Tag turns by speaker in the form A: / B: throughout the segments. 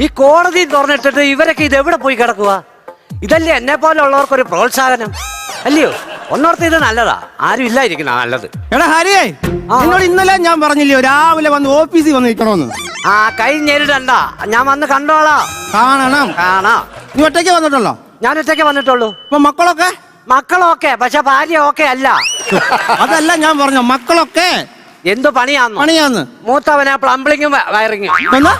A: ഈ കോടതി തുറന്നിട്ടിട്ട് ഇവരൊക്കെ ഇത് എവിടെ പോയി കിടക്കുക ഇതല്ലേ എന്നെ പോലുള്ളവർക്ക് ഉള്ളവർക്കൊരു പ്രോത്സാഹനം? അല്ലയോ? ഒന്നോർത്ത് ഇത് നല്ലതാ. ആരും ഇല്ലായിരിക്കുന്ന നല്ലത്.
B: എടാ ഹരിയേ നിന്നോട് ഇന്നലെ ഞാൻ പറഞ്ഞില്ലയോ? രാവിലെ വന്ന് ഓഫീസിൽ വന്ന് നിൽക്കണമെന്ന്
A: ആ കൈ ഞാൻ വന്ന് കണ്ടോളാ.
B: കാണണം.
A: കാണാം.
B: നീ ഒറ്റയ്ക്ക് വന്നിട്ടുള്ളോ
A: ഞാൻ ഒറ്റയ്ക്ക് വന്നിട്ടുള്ളൂ.
B: അപ്പൊ മക്കളൊക്കെ?
A: മക്കളൊക്കെ പക്ഷെ ഭാര്യ ഓക്കെ അല്ല.
B: അതല്ല ഞാൻ പറഞ്ഞു മക്കളൊക്കെ
A: എന്തു പണിയാന്ന്?
B: പണിയാന്ന്.
A: മൂത്തവനാ പ്ലംബിളിങ്ങും വയറിങ്ങും.
B: എന്നാ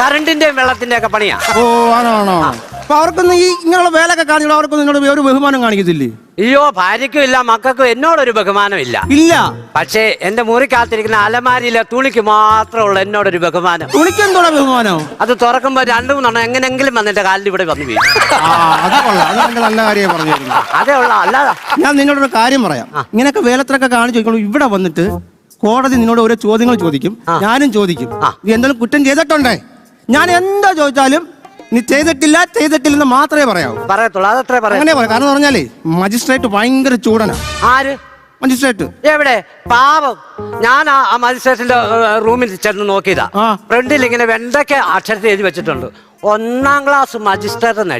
A: കറണ്ടിന്റെയും വെള്ളത്തിന്റെ ഒക്കെ പണിയാ.
B: ഓ ആണോ ആണോ അപ്പൊ അവർക്കൊന്നും ഈ ഇങ്ങനെയുള്ള വേലൊക്കെ കാണിക്കണം അവർക്കൊന്നും നിങ്ങളുടെ ഒരു ബഹുമാനം കാണിക്കത്തില്ലേ?
A: അയ്യോ ഭാര്യയ്ക്കും ഇല്ല മക്കൾക്കും എന്നോടൊരു ബഹുമാനം ഇല്ല.
B: ഇല്ല.
A: പക്ഷേ എന്റെ മുറിക്കാത്തിരിക്കുന്ന അലമാരിയിലെ തുണിക്ക് മാത്രമുള്ള എന്നോടൊരു ബഹുമാനം.
B: തുണിക്കെന്തോടാ ബഹുമാനം?
A: അത് തുറക്കുമ്പോ രണ്ടു മൂന്നെണ്ണം എങ്ങനെങ്കിലും വന്നിട്ട് കാലിൽ ഇവിടെ വന്നു വീഴും.
B: ആ അത് കൊള്ളാം. അത് നല്ല നല്ല കാര്യമായി പറഞ്ഞു തരുന്നു
A: അതേ ഉള്ള അല്ലാതെ
B: ഞാൻ നിങ്ങളുടെ കാര്യം പറയാം. ഇങ്ങനെയൊക്കെ വേലത്തിലൊക്കെ കാണിച്ചു ഇവിടെ വന്നിട്ട് കോടതി നിന്നോട് ഓരോ ചോദ്യങ്ങൾ ചോദിക്കും. ഞാനും ചോദിക്കും. നീ എന്തെങ്കിലും കുറ്റം ചെയ്തിട്ടുണ്ടേ? ഞാൻ എന്താ ചോദിച്ചാലും നീ ചെയ്തിട്ടില്ല ചെയ്തിട്ടില്ലെന്ന് മാത്രമേ പറയാവൂ.
A: പറയത്തുള്ളൂ. അതത്രേ പറയാം
B: അങ്ങനെ പറയാം. കാരണം പറഞ്ഞാലേ മജിസ്ട്രേറ്റ് ഭയങ്കര ചൂടനാ.
A: ആര്?
B: മജിസ്ട്രേറ്റ്.
A: എവിടെ? പാവം. ഞാൻ ആ മജിസ്ട്രേറ്റിന്റെ റൂമിൽ ചെന്ന് നോക്കിയതാ. ഫ്രണ്ടിൽ ഇങ്ങനെ വെണ്ടയ്ക്ക അക്ഷരത്തിൽ എഴുതി വെച്ചിട്ടുണ്ട്. ഒന്നാം ക്ലാസ് മജിസ്ട്രേറ്റ് എന്ന്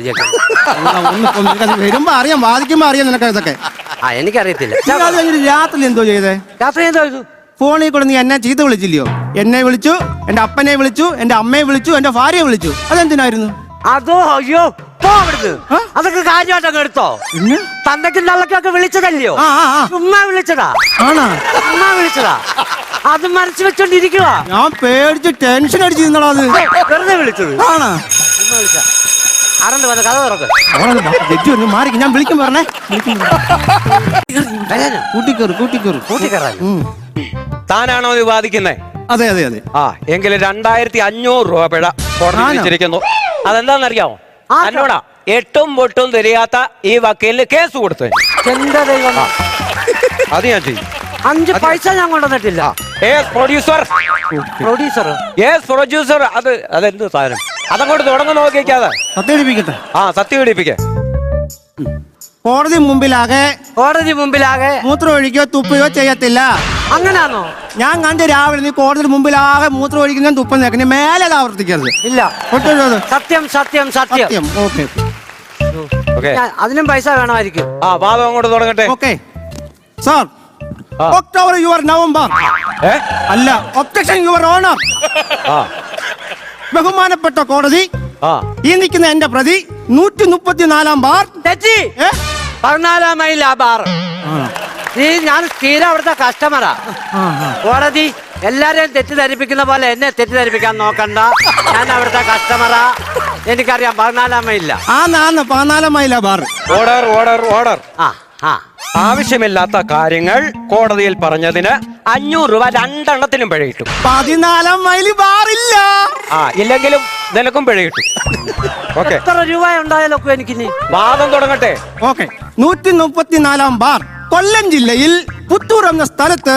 B: വരുമ്പോ അറിയാം വാദിക്കുമ്പോ അറിയാം നിനക്ക് ഇതൊക്കെ.
A: ആ എനിക്കറിയത്തില്ല.
B: രാത്രി എന്തോ ചെയ്തേ?
A: രാത്രി എന്തോ ചെയ്തു?
B: ഫോണിൽ കൂടെ നീ എന്നെ ചീത്ത വിളിച്ചില്ലയോ? എന്നെ വിളിച്ചു എന്റെ അപ്പനെ വിളിച്ചു എന്റെ അമ്മയെ വിളിച്ചു എന്റെ ഭാര്യയെ വിളിച്ചു. അതെന്തിനായിരുന്നു?
A: അതോ അയ്യോ പോ അവിടുന്ന്? അതൊക്കെ കാര്യമായിട്ട് അങ്ങ് എടുത്തോ തന്തയ്ക്കും തള്ളക്കൊക്കെ വിളിച്ചതല്ലയോ?
B: ആ
A: വിളിച്ചതാ.
B: ആണാ?
A: ചുമ്മാ വിളിച്ചതാ. അത് മനസ്സ് വെച്ചോണ്ടിരിക്കുക
B: ഞാൻ പേടിച്ച് ടെൻഷൻ അടിച്ച് നിന്നടാ അത്.
A: വെറുതെ വിളിച്ചത്.
B: ആണാ?
A: ചുമ്മാ വിളിച്ച. ആരണ്ട് വന്ന് കഥ തുറക്ക്.
B: ജഡ്ജി വന്ന് മാറിക്ക് ഞാൻ വിളിക്കും പറഞ്ഞേ? കൂട്ടിക്കേറ് കൂട്ടിക്കേറ്.
A: കൂട്ടിക്കയറാൻ
B: ഉം.
C: താനാണോ ഇത് വാദിക്കുന്നേ
B: അതെ അതെ അതെ.
C: ആ എങ്കിൽ രണ്ടായിരത്തി അഞ്ഞൂറ് രൂപ പിഴ കോടതി? വിധിച്ചിരിക്കുന്നു. അതെന്താണെന്നറിയാമോ?
A: ആ,
C: എന്നോടാ എട്ടും പൊട്ടും തിരിയാത്ത ഈ വക്കീലിന് കേസ് കൊടുത്തു.
A: ദൈവം?
C: അത് ഞാൻ ചെയ്യും.
A: അഞ്ച് പൈസ ഞാൻ കൊണ്ടുവന്നിട്ടില്ല.
C: Ace producer
A: producer
C: ace producer അത് അതെന്ത് സാധനം? അതങ്ങോട്ട് തുടങ്ങി നോക്കിക്കാതെ
B: സത്യപിടിപ്പിക്കട്ടെ
C: ആ സത്യം പിടിപ്പിക്കേ
B: കോടതി മുമ്പിലാകെ
A: കോടതി മുമ്പിലാകെ
B: മൂത്രം ഒഴിക്കോ തുപ്പുകയോ ചെയ്യത്തില്ല.
A: അങ്ങനാണോ
B: ഞാൻ കണ്ട് രാവിലെ നീ കോടതി മുമ്പിലാകെ മൂത്രം ഒഴിക്കുന്ന തുപ്പം നേക്കണി മേലെ അത് ആവർത്തിക്കരുത്.
A: ഇല്ല.
B: ഒട്ടും
A: സത്യം സത്യം സത്യം.
B: സത്യം. Okay
C: okay.
A: ഞാൻ- അതിനും പൈസ വേണമായിരിക്കും.
C: ആ വാദം അങ്ങോട്ട് തുടങ്ങട്ടെ.
B: ഓക്കെ. സാർ
C: ആ.
B: October your November.
C: ഏ?
B: അല്ല ഒബ്ജക്ഷൻ യുവർ ഓണർ
C: ആ.
B: ബഹുമാനപ്പെട്ട കോടതി
C: ആ.
B: ഈ നിൽക്കുന്ന എന്റെ പ്രതി നൂറ്റി മുപ്പത്തിനാലാം ബാർ.
A: തെറ്റി
B: ഏ?
A: പതിനാലാം മൈൽ ആ ബാർ. ഈ ഞാൻ സ്ഥിരം അവിടുത്തെ കസ്റ്റമറാ. കോടതി എല്ലാരെയും തെറ്റിദ്ധരിപ്പിക്കുന്ന പോലെ എന്നെ തെറ്റിദ്ധരിപ്പിക്കാൻ നോക്കണ്ട. ഞാൻ അവിടുത്തെ കസ്റ്റമറാ എനിക്കറിയാം പതിനാലാം
B: മൈല പതിനാലാം മൈല ബാർ
C: ഓർഡർ ഓർഡർ ഓർഡർ.
A: ആ ആ.
C: ആവശ്യമില്ലാത്ത കാര്യങ്ങൾ കോടതിയിൽ പറഞ്ഞതിന് അഞ്ഞൂറ് രൂപ രണ്ടെണ്ണത്തിനും പിഴ കിട്ടും
B: പതിനാലാം മൈൽ ബാറില്ല.
C: ആ ഇല്ലെങ്കിലും നിനക്കും പിഴ കിട്ടും ഓക്കെ.
A: എത്ര രൂപ ഉണ്ടായാലൊക്കെ എനിക്ക്
C: വാദം തുടങ്ങട്ടെ.
B: ഓക്കെ. നൂറ്റി മുപ്പത്തിനാലാം ബാർ. കൊല്ലം ജില്ലയിൽ പുത്തൂർ എന്ന സ്ഥലത്ത്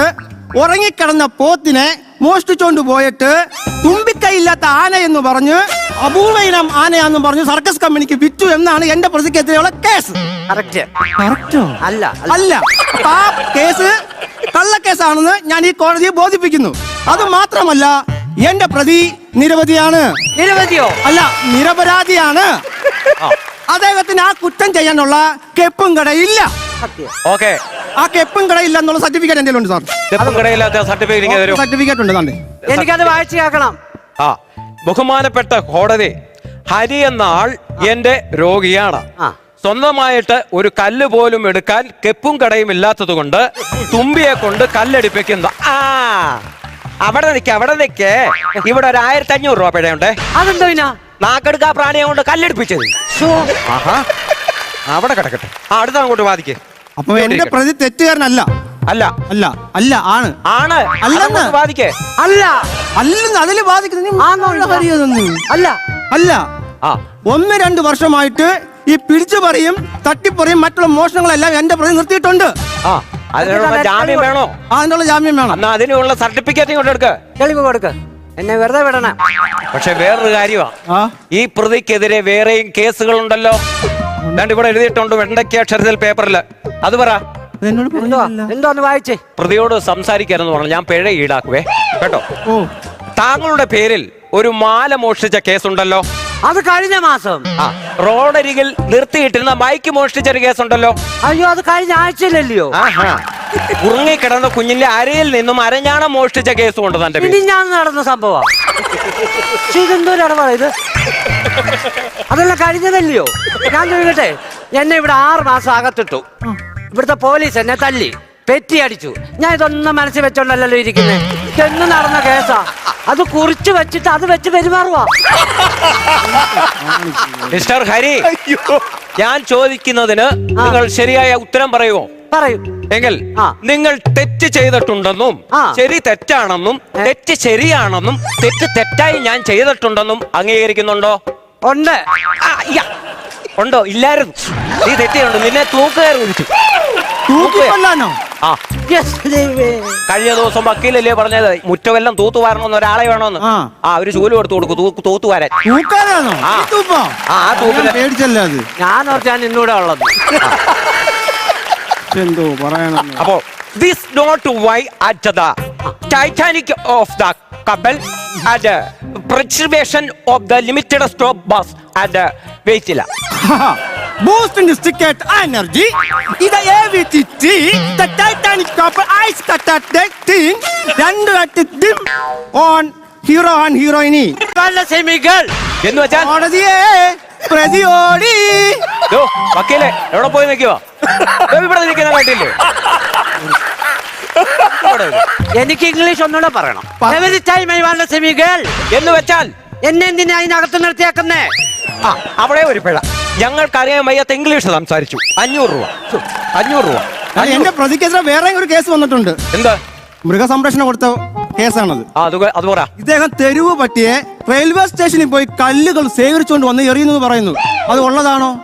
B: ഉറങ്ങിക്കിടന്ന പോത്തിനെ മോഷ്ടിച്ചോണ്ട് പോയിട്ട് തുമ്പിക്കൈയില്ലാത്ത ആന എന്ന് പറഞ്ഞ് അപൂർവ ഇനം ആനയാന്ന് പറഞ്ഞ് സർക്കസ് കമ്പനിക്ക് വിറ്റു എന്നാണ് എന്റെ പ്രതിക്കെതിരെയുള്ള കേസ്.
A: അല്ല അല്ല.
B: ആ കേസ് കള്ളക്കേസാണെന്ന് ഞാൻ ഈ കോടതിയെ ബോധിപ്പിക്കുന്നു. അത് മാത്രമല്ല എന്റെ പ്രതി നിരവധിയാണ്.
A: നിരവധിയോ?
B: അല്ല നിരപരാധിയാണ്. അദ്ദേഹത്തിന് ആ കുറ്റം ചെയ്യാനുള്ള കെപ്പും കടയില്ല
C: ഓക്കെ.
B: ആ കെപ്പും കടയില്ല എന്നുള്ള സർട്ടിഫിക്കറ്റ് എന്തെങ്കിലും ഉണ്ട് സാർ.
C: തെപ്പും കടയില്ലാത്ത സർട്ടിഫിക്കറ്റ് തരും
B: സർട്ടിഫിക്കറ്റ് ഉണ്ട് താണ്ടെ
A: എനിക്കത് വായിച്ചു കേൾക്കണം.
C: ആ ബഹുമാനപ്പെട്ട കോടതി ഹരി എന്ന ആൾ എന്റെ രോഗിയാണ്. സ്വന്തമായിട്ട് ഒരു കല്ല് പോലും എടുക്കാൻ കെപ്പും കടയും ഇല്ലാത്തത് കൊണ്ട് തുമ്പിയെ കൊണ്ട് കല്ലടിപ്പിക്കുന്ന. ആ അവിടെ നിൽക്ക അവിടെ നിൽക്കേ ഇവിടെ ഒരു ആയിരത്തി അഞ്ഞൂറ് രൂപ പിഴയുണ്ടേ.
A: അതെന്തോ
C: നാക്കെടുക്കാ പ്രാണിയെ കൊണ്ട് കല്ലെടുപ്പിച്ചത്. ആഹാ. അവിടെ കിടക്കട്ടെ. ആ അടുത്ത അങ്ങോട്ട് വാദിക്കേ.
B: അപ്പൊ എന്റെ പ്രതി തെറ്റുകാരനല്ല.
C: അല്ല.
B: അല്ല. അല്ല ആണ്.
C: ആണ്.
B: അല്ലെന്ന്.
C: ബാധിക്കേ വാദിക്കേ?
A: അല്ല.
B: അല്ലെന്ന് അതിൽ ബാധിക്കുന്ന
A: അല്ല.
B: അല്ല.
C: ആ.
B: ഒന്ന് രണ്ട് വർഷമായിട്ട് ഈ പിടിച്ചു പറയും തട്ടിപ്പറയും മറ്റുള്ള മോഷണങ്ങളെല്ലാം എന്റെ പ്രതി നിർത്തിയിട്ടുണ്ട്.
C: ആ. അതിനുള്ള ജാമ്യം വേണോ?
B: ആ, അതിനുള്ള ജാമ്യം വേണം.
C: എന്നാ അതിനുള്ള സർട്ടിഫിക്കറ്റ് ഇങ്ങോട്ട് എടുക്ക.
A: തെളിവ് കൊടുക്ക്. എന്നെ വെറുതെ വിടണേ.
C: പക്ഷെ വേറൊരു കാര്യമാണ്
B: ആ.
C: ഈ പ്രതിക്കെതിരെ വേറെയും കേസുകളുണ്ടല്ലോ. ഇവിടെ എഴുതിയിട്ടുണ്ട് വെണ്ടയ്ക്ക് അക്ഷരത്തിൽ പേപ്പറിൽ അത് പറ.
A: എന്നോട്
B: പറഞ്ഞില്ല
A: വായിച്ചേ.
C: പ്രതിയോട് സംസാരിക്കാരെന്ന് പറഞ്ഞു ഞാൻ പിഴ ഈടാക്കുവേ. കേട്ടോ?
B: ഓ.
C: താങ്കളുടെ പേരിൽ ഒരു മാല മോഷ്ടിച്ച കേസുണ്ടല്ലോ.
A: അത് കഴിഞ്ഞ മാസം.
C: ആ റോഡരികിൽ നിർത്തിയിട്ടിരുന്ന ബൈക്ക് മോഷ്ടിച്ച ഒരു കേസുണ്ടല്ലോ.
A: അയ്യോ അത് കഴിഞ്ഞ ആഴ്ചയിലല്ലയോ?
C: ആഹാ. ഉറങ്ങിക്കിടന്ന കുഞ്ഞിന്റെ അരയിൽ നിന്നും അരഞ്ഞാണം മോഷ്ടിച്ച കേസും ഉണ്ട് തന്റെ
A: ഇനി ഞാൻ നടന്ന സംഭവം. ഇതെന്തോ ഇടപാടാ ഇത്? അതെല്ലാം കഴിഞ്ഞതല്ലയോ? ഞാൻ ചോദിക്കട്ടെ എന്നെ ഇവിടെ ആറ് മാസം അകത്തിട്ടു. ഇവിടുത്തെ പോലീസ് എന്നെ തല്ലി പെറ്റി അടിച്ചു. ഞാൻ ഇതൊന്നും മനസ്സിൽ വെച്ചോണ്ടല്ലോ ഇരിക്കുന്നത് ഇതെന്ന് നടന്ന കേസാ. അത് കുറിച്ച് വെച്ചിട്ട് അത് വെച്ച് പെരുമാറുവാ.
C: മിസ്റ്റർ ഹരി ഞാൻ ചോദിക്കുന്നതിന് നിങ്ങൾ ശരിയായ ഉത്തരം പറയുമോ
A: പറയൂ.
C: എങ്കിൽ. നിങ്ങൾ തെറ്റ് ചെയ്തിട്ടുണ്ടെന്നും ശരി തെറ്റാണെന്നും തെറ്റ് ശരിയാണെന്നും തെറ്റ് തെറ്റായി ഞാൻ ചെയ്തിട്ടുണ്ടെന്നും അംഗീകരിക്കുന്നുണ്ടോ?
A: ഉണ്ട്.
C: ഉണ്ടോ? ഇല്ലായിരുന്നു. നീ തെറ്റിയുണ്ട് നിന്നെ തൂക്കുകയർ വിളിച്ചു. ആ. കഴിഞ്ഞ ദിവസം വക്കീലല്ലേ പറഞ്ഞത്? മുറ്റമെല്ലാം തൂത്തുവാരണമെന്ന് ഒരാളെ വേണമെന്ന്.
B: ആ.
C: ഒരു ജോലി കൊടുത്തു കൊടുക്കും. തൂത്തുവാരാൻ ആ.
B: തൂക്കില്ല പേടിച്ചല്ലേ അത്?
A: ഞാൻ ഓർത്ത് ഞാൻ ഇന്നൂടെ ഉള്ളത്.
B: എന്തോ പറയണം
C: അപ്പോ this note why at the Titanic of the cable at preservation of the limited stop bus at വെയിറ്റില്ല
B: boosting സ്റ്റിക്കറ്റ് എനർജി ഇത് എവിറ്റി ദ ടൈറ്റാനിക് കപ്പൽ ഐസ് കട്ടാറ്റ് ടീം രണ്ട് cut them on hero and heroine
A: നല്ല സെമികൾ
C: എന്ന് വെച്ചാൽ
B: കോടതിയെ ഓടി
C: ദോ, വക്കീലെ എവിടെ പോയി നിൽക്കുവോ? ഇവിടെ നിൽക്കുന്ന കണ്ടില്ലേ? ഇവിടെ.
A: എനിക്ക് ഇംഗ്ലീഷ് ഒന്നുകൂടെ പറയണം.
B: പറ.
A: Every time I want semi girl
C: എന്ന് വെച്ചാൽ
A: എന്നെ എന്തിനാ അതിനകത്ത് നിർത്തിയാക്കുന്നേ?
C: ആ അവിടെ ഒരു പിഴ. ഞങ്ങൾക്കറിയാൻ വയ്യാത്ത ഇംഗ്ലീഷ് സംസാരിച്ചു. അഞ്ഞൂറ് രൂപ. അഞ്ഞൂറ് രൂപ.
B: എന്റെ പ്രതിക്കെതിരെ വേറെ ഒരു കേസ് വന്നിട്ടുണ്ട്.
C: എന്താ?
B: മൃഗസംരക്ഷണം കൊടുത്ത കേസാണത്.
C: അത് പറ.
B: ഇദ്ദേഹം തെരുവ് പട്ടിയെ റെയിൽവേ സ്റ്റേഷനിൽ പോയി കല്ലുകൾ ശേഖരിച്ചുകൊണ്ട് വന്ന് എറിയുന്നു പറയുന്നു. അത് ഉള്ളതാണോ?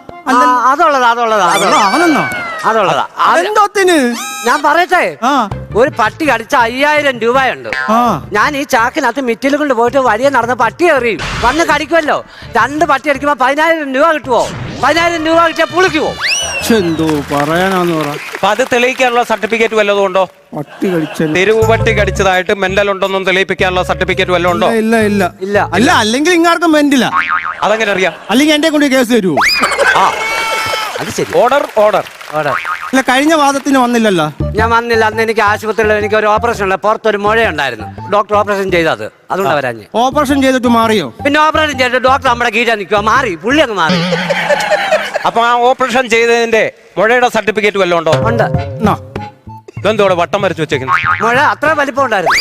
A: അതുള്ളതാ അതുള്ളതാ
B: ആണെന്നോ
A: അതുള്ളതാ. അത്
B: എന്തോത്തിന്
A: ഞാൻ പറയട്ടെ?
B: ആ.
A: ഒരു പട്ടി കടിച്ച അയ്യായിരം രൂപയുണ്ട്.
B: ആ.
A: ഞാൻ ഈ ചാക്കിനകത്ത് മിറ്റിൽ കൊണ്ട് പോയിട്ട് വലിയ നടന്ന പട്ടി എറിയും. വന്ന് കടിക്കുമല്ലോ. രണ്ട് പട്ടി അടിക്കുമ്പോ പതിനായിരം രൂപ കിട്ടുവോ? പതിനായിരം രൂപ കിട്ടിയാൽ പുളിക്കുവോ?
B: ശ്ശെ, എന്തോ പറയാനാന്ന് പറ.
C: അപ്പൊ അത് തെളിയിക്കാനുള്ള സർട്ടിഫിക്കറ്റ് വല്ലതും ഉണ്ടോ?
B: പട്ടി
C: തെരുവ് പട്ടി കടിച്ചതായിട്ട് മെന്റൽ ഉണ്ടെന്നും തെളിയിപ്പിക്കാനുള്ള സർട്ടിഫിക്കറ്റ് വല്ലതും ഉണ്ടോ?
B: ഇല്ല ഇല്ല
A: ഇല്ല.
B: അല്ല അല്ലെങ്കിൽ ഇങ്ങാർക്കും വേണ്ടില്ല
C: അതെങ്ങനെ അറിയാം?
B: അല്ലെങ്കിൽ എന്റെ കൊണ്ട് കേസ് തരുമോ
C: ആ.
A: അത് ശരി.
C: Order order.
B: അല്ല കഴിഞ്ഞ വാദത്തിന് വന്നില്ലല്ലോ?
A: ഞാൻ വന്നില്ല. അന്ന് എനിക്ക് ആശുപത്രിയിൽ എനിക്ക് ഒരു ഓപ്പറേഷൻ ഉണ്ട്. പുറത്തൊരു മുഴയുണ്ടായിരുന്നു. ഡോക്ടർ ഓപ്പറേഷൻ ചെയ്തത്. അതുകൊണ്ട് വരാഞ്ഞ്
B: ഓപ്പറേഷൻ ചെയ്തിട്ട് മാറിയോ?
A: പിന്നെ ഓപ്പറേഷൻ ചെയ്തിട്ട് ഡോക്ടർ നമ്മുടെ കീഴ നിൽക്കുക മാറി. പുള്ളി അങ്ങ് മാറി.
C: അപ്പൊ ആ ഓപ്പറേഷൻ ചെയ്തതിന്റെ മുഴയുടെ സർട്ടിഫിക്കറ്റ് വല്ലതും ഉണ്ടോ?
A: ഉണ്ട്.
C: ഇതെന്തോടെ വട്ടം വരച്ചു വെച്ചേക്കുന്നത്
A: മുഴ അത്ര വലിപ്പം ഉണ്ടായിരുന്നു.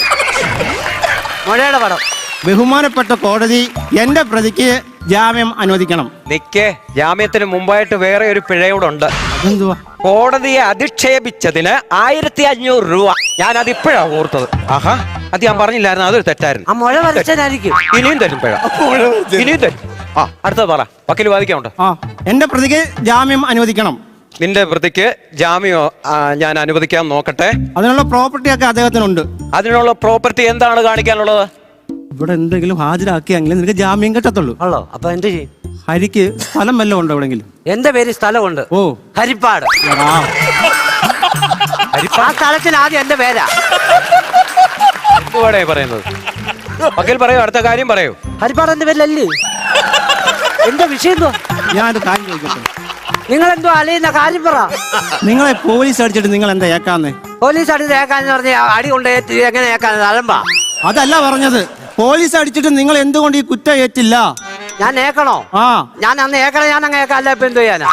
A: മുഴയുടെ പടം.
B: ബഹുമാനപ്പെട്ട കോടതി എന്റെ പ്രതിക്ക് ജാമ്യം അനുവദിക്കണം.
C: നിക്കേ ജാമ്യത്തിന് മുമ്പായിട്ട് വേറെ ഒരു പിഴയൂടെ ഉണ്ട്.
B: അതെന്തുവാ?
C: കോടതിയെ അധിക്ഷേപിച്ചതിന് ആയിരത്തി അഞ്ഞൂറ് രൂപ. ഞാൻ അത് ഇപ്പോഴാ ഓർത്തത്. ആഹാ. അത് ഞാൻ പറഞ്ഞില്ലായിരുന്നു അതൊരു തെറ്റായിരുന്നു.
A: ആ മുഴ വരച്ചനായിരിക്കും
C: ഇനിയും തരും പിഴ. ഇനിയും തരും. ആ. അടുത്തത് പറ. വക്കീൽ വാദിക്കാനുണ്ട്?
B: ആ. എന്റെ പ്രതിക്ക് ജാമ്യം അനുവദിക്കണം.
C: നിന്റെ പ്രതിക്ക് ജാമ്യോ ആ, ഞാൻ അനുവദിക്കാൻ നോക്കട്ടെ.
B: അതിനുള്ള പ്രോപ്പർട്ടി ഒക്കെ അദ്ദേഹത്തിനുണ്ട്.
C: അതിനുള്ള പ്രോപ്പർട്ടി എന്താണ് കാണിക്കാനുള്ളത്?
B: ഇവിടെ എന്തെങ്കിലും ഹാജരാക്കിയെങ്കിലും നിനക്ക് ജാമ്യം കിട്ടത്തുള്ളൂ.
A: അല്ലോ അപ്പൊ എന്ത് ചെയ്യും?
B: ഹരിക്ക് സ്ഥലം വല്ലതും ഉണ്ടോ എവിടെങ്കിലും
A: എന്റെ പേര് സ്ഥലമുണ്ട്.
B: ഓ.
A: ഹരിപ്പാട്.
B: എടാ,
A: ആ സ്ഥലത്തിന് ആദ്യം എന്റെ പേരാ.
C: എന്തുവാടേ പറയുന്നത്? വക്കീൽ പറയൂ അടുത്ത കാര്യം പറയൂ.
A: ഹരിപ്പാട് എന്റെ പേരിലല്ലേ? എന്റെ വിഷയം എന്തോ
B: ഞാനൊരു കാര്യം ചോദിക്കട്ടെ?
A: നിങ്ങൾ എന്തോ അലയുന്ന കാര്യം പറ.
B: നിങ്ങളെ പോലീസ് അടിച്ചിട്ട് നിങ്ങൾ എന്താ ഏക്കാന്ന്?
A: പോലീസ് അടി ഏക്കാന്ന് പറഞ്ഞ അടി കൊണ്ട് ഏറ്റ് എങ്ങനെ ഏക്കാന്ന്? അലമ്പാ.
B: അതല്ല പറഞ്ഞത്. പോലീസ് അടിച്ചിട്ട് നിങ്ങൾ എന്തുകൊണ്ട് ഈ കുറ്റം ഏറ്റില്ല?
A: ഞാൻ ഏക്കണോ?
B: ആ.
A: ഞാൻ അന്ന് ഏക്കണം ഞാൻ അങ്ങ് ഏക്കാം അല്ല ഇപ്പൊ എന്ത് ചെയ്യാനാ?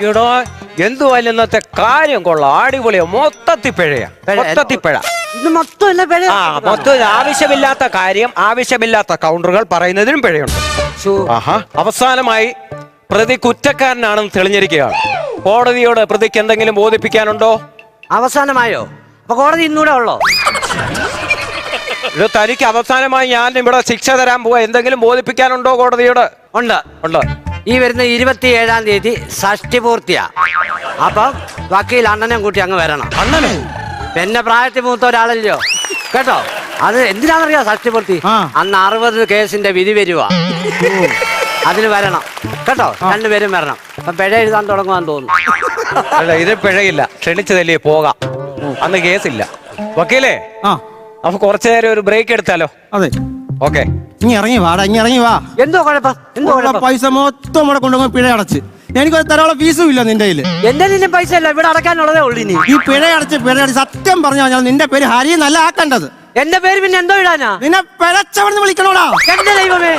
C: എടോ എന്തുവായാലും ഇന്നത്തെ കാര്യം കൊള്ളാം. അടിപൊളിയാ മൊത്തത്തി പിഴയാ.
A: പിഴ-
C: മൊത്തത്തിൽ പിഴ.
A: ഇത് മൊത്തം അല്ല പിഴ?
C: ആ മൊത്തം ആവശ്യമില്ലാത്ത കാര്യം ആവശ്യമില്ലാത്ത കൗണ്ടറുകൾ പറയുന്നതിനും പിഴയുണ്ട്.
A: ശ്ശോ.
C: ആഹാ. അവസാനമായി പ്രതി കുറ്റക്കാരനാണെന്ന് തെളിഞ്ഞിരിക്കുകയാണ്. കോടതിയോട് പ്രതിക്ക് എന്തെങ്കിലും ബോധിപ്പിക്കാനുണ്ടോ?
A: അവസാനമായോ? അപ്പൊ കോടതി ഇന്നൂടെ ഉള്ളോ?
C: ഇത് തനിക്ക് അവസാനമായി ഞാൻ ഇവിടെ ശിക്ഷ തരാൻ പോവാ. എന്തെങ്കിലും ബോധിപ്പിക്കാനുണ്ടോ കോടതിയോട്?
A: ഉണ്ട്.
C: ഉണ്ട്?
A: ഈ വരുന്ന ഇരുപത്തി ഏഴാം തീയതി ഷഷ്ടി പൂർത്തിയാ. അപ്പൊ വക്കീൽ അണ്ണനെ കൂട്ടി അങ്ങ് വരണം.
C: അണ്ണനെ?
A: എന്നെ പ്രായത്തിൽ മൂത്ത ഒരാളല്ലോ കേട്ടോ? അത് എന്തിനാണെന്നറിയോ ഷഷ്ടി പൂർത്തി. അന്ന് അറുപത് കേസിന്റെ വിധി വരുവാ. അതിന് വരണം. കേട്ടോ? രണ്ടുപേരും വരണം. അപ്പൊ പിഴ എഴുതാൻ തുടങ്ങുവാൻ തോന്നുന്നു.
C: അല്ല ഇത് പിഴയില്ല. ക്ഷണിച്ചതല്ലേ പോകാം. അന്ന് കേസില്ല. വക്കീലേ?
B: ആ.
C: അപ്പൊ കുറച്ചു നേരം ഒരു ബ്രേക്ക് എടുത്താലോ?
B: അതെ.
C: ഓക്കെ
B: ഇനി ഇറങ്ങി വാടാ ഇനി ഇറങ്ങി വാ.
A: എന്തോ കുഴപ്പം? എന്തോ
B: ഉള്ള
A: കുഴപ്പം?
B: പൈസ മൊത്തം ഇവിടെ കൊണ്ടുപോകും പിഴ അടച്ച്. എനിക്കൊരു തരാനുള്ള ഫീസും ഇല്ല നിന്റെ കയ്യിൽ.
A: എന്റെ നിന്നും പൈസ അല്ല ഇവിടെ അടക്കാനുള്ളതേ ഉള്ളു ഇനി.
B: ഈ പിഴ അടച്ച് പിഴ അടച്ച് സത്യം പറഞ്ഞു കഴിഞ്ഞാൽ നിന്റെ പേര് ഹരി നല്ല ആക്കേണ്ടത്.
A: എന്റെ പേര് പിന്നെ എന്തോ ഇടാനാ?
B: നിന്നെ പിഴച്ചവണെന്ന് വിളിക്കണോടാ?
A: എന്റെ ദൈവമേ.